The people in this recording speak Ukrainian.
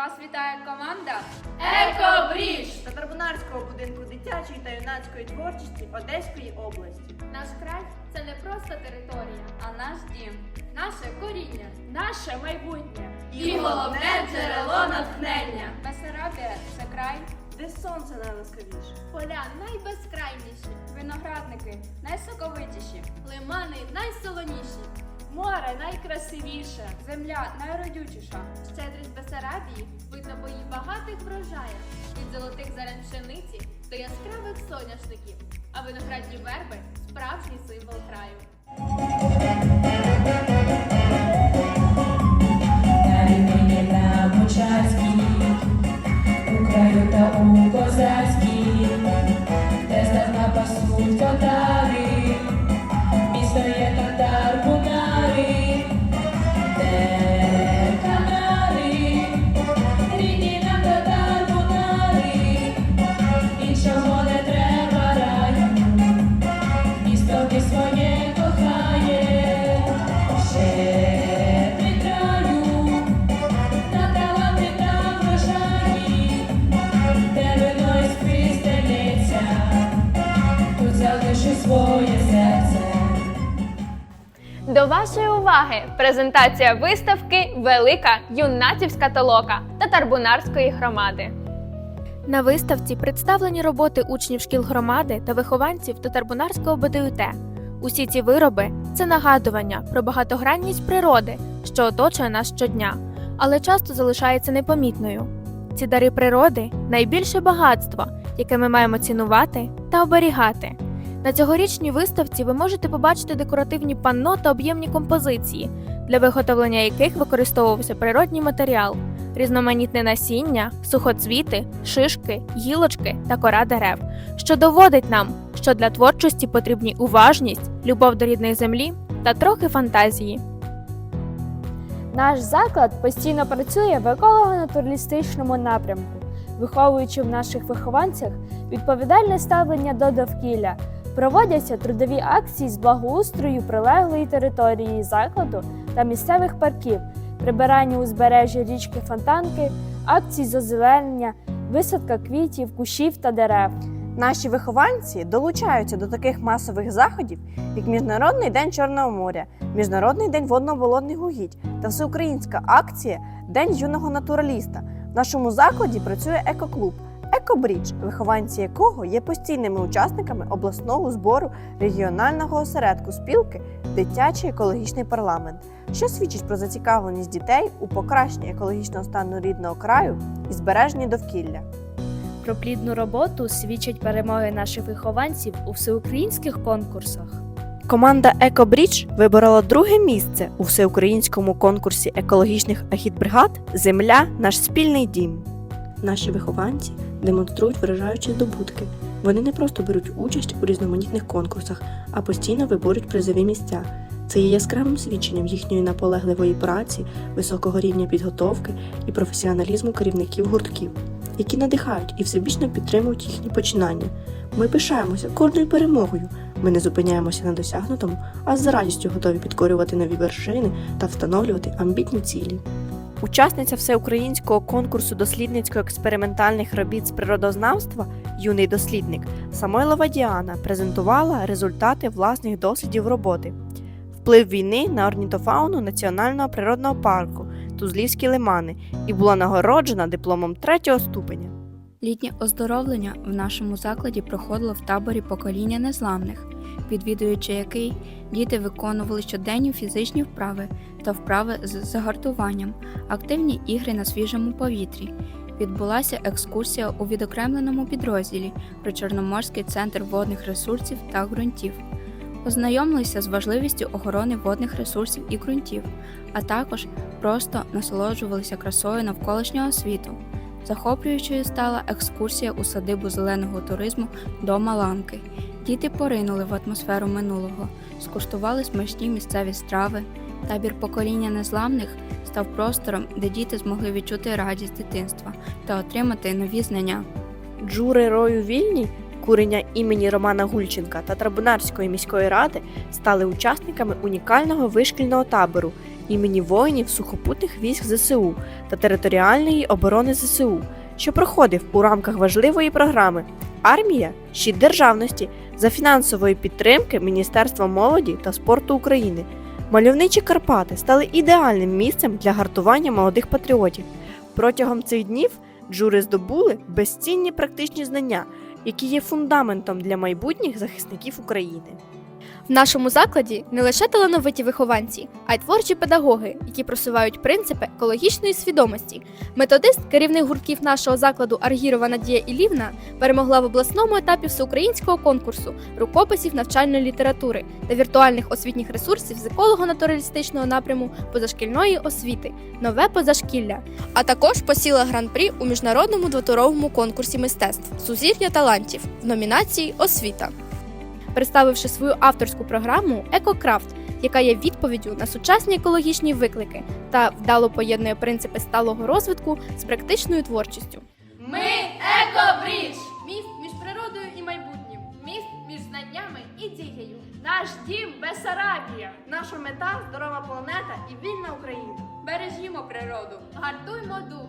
Вас вітає команда Екобріж! Татарбунарського будинку дитячої та юнацької творчості Одеської області. Наш край це не просто територія, а наш дім. наше коріння, наше майбутнє. І головне джерело натхнення. Бесарабія це край, Де сонце найласкавіше. Поля найбезкрайніші, виноградники найсоковитіші, лимани найсолоніші, море найкрасивіше. земля найродючіша. Щедрість Бесарабії видно по її багатих врожаях. Від золотих зерен пшениці до яскравих соняшників. А виноградні верби справжній символ краю. Навіть на Бучарській, До вашої уваги презентація виставки Велика юнацівська толока Татарбунарської громади. На виставці представлені роботи учнів шкіл громади та вихованців Татарбунарського БДУТ. Усі ці вироби це нагадування про багатогранність природи, що оточує нас щодня, але часто залишається непомітною. Ці дари природи найбільше багатство, яке ми маємо цінувати та оберігати. На цьогорічній виставці ви можете побачити декоративні панно та об'ємні композиції, для виготовлення яких використовувався природній матеріал, різноманітне насіння, сухоцвіти, шишки, гілочки та кора дерев, що доводить нам, що для творчості потрібні уважність, любов до рідної землі та трохи фантазії. Наш заклад постійно працює в еколого-натуралістичному напрямку, виховуючи в наших вихованцях відповідальне ставлення до довкілля. Проводяться трудові акції з благоустрою прилеглої території закладу та місцевих парків, прибирання узбережжя річки Фонтанки, акції з озеленення, висадка квітів, кущів та дерев. Наші вихованці долучаються до таких масових заходів, як Міжнародний день Чорного моря, Міжнародний день водно-болотних угідь та всеукраїнська акція День юного натураліста. В нашому закладі працює екоклуб Екобрідж, вихованці якого є постійними учасниками обласного збору регіонального осередку спілки Дитячий екологічний парламент, що свідчить про зацікавленість дітей у покращенні екологічного стану рідного краю і збереженні довкілля. Про плідну роботу свідчать перемоги наших вихованців у всеукраїнських конкурсах. Команда Екобрідж виборола друге місце у всеукраїнському конкурсі екологічних агітбригад Земля наш спільний дім. Наші вихованці демонструють вражаючі здобутки. Вони не просто беруть участь у різноманітних конкурсах, а постійно виборють призові місця. Це є яскравим свідченням їхньої наполегливої праці, високого рівня підготовки і професіоналізму керівників гуртків, які надихають і всебічно підтримують їхні починання. Ми пишаємося кожною перемогою. Ми не зупиняємося на досягнутому, а з радістю готові підкорювати нові вершини та встановлювати амбітні цілі. Учасниця всеукраїнського конкурсу дослідницько-експериментальних робіт з природознавства Юний дослідник Самойлова Діана презентувала результати власних дослідів роботи. Вплив війни на орнітофауну Національного природного парку Тузлівські лимани і була нагороджена дипломом третього ступеня. Літнє оздоровлення в нашому закладі проходило в таборі покоління незламних, відвідуючи який діти виконували щоденні фізичні вправи та вправи з загартуванням, активні ігри на свіжому повітрі. Відбулася екскурсія у відокремленому підрозділі про Чорноморський центр водних ресурсів та ґрунтів. Ознайомилися з важливістю охорони водних ресурсів і ґрунтів, а також просто насолоджувалися красою навколишнього світу. Захоплюючою стала екскурсія у садибу зеленого туризму до Маланки. Діти поринули в атмосферу минулого, скуштували смачні місцеві страви. Табір покоління незламних став простором, де діти змогли відчути радість дитинства та отримати нові знання. Джури рою вільні, курення імені Романа Гульченка та Трабунарської міської ради стали учасниками унікального вишкільного табору імені воїнів сухопутних військ ЗСУ та територіальної оборони ЗСУ, що проходив у рамках важливої програми Армія щит державності за фінансової підтримки Міністерства молоді та спорту України. Мальовничі Карпати стали ідеальним місцем для гартування молодих патріотів. Протягом цих днів джури здобули безцінні практичні знання, які є фундаментом для майбутніх захисників України. В нашому закладі не лише талановиті вихованці, а й творчі педагоги, які просувають принципи екологічної свідомості. Методист, керівник гуртків нашого закладу Аргірова Надія Ілівна, перемогла в обласному етапі всеукраїнського конкурсу рукописів навчальної літератури та віртуальних освітніх ресурсів з еколого-натуралістичного напряму позашкільної освіти Нове позашкілля. А також посіла гран-прі у міжнародному двоторовому конкурсі мистецтв Сузір'я талантів в номінації Освіта представивши свою авторську програму Екокрафт, яка є відповіддю на сучасні екологічні виклики та вдало поєднує принципи сталого розвитку з практичною творчістю. Ми Екобріч! Міст між природою і майбутнім. Міст між знаннями і дією. Наш дім Бесарабія. Наша мета здорова планета і вільна Україна. Бережімо природу. Гартуймо дух.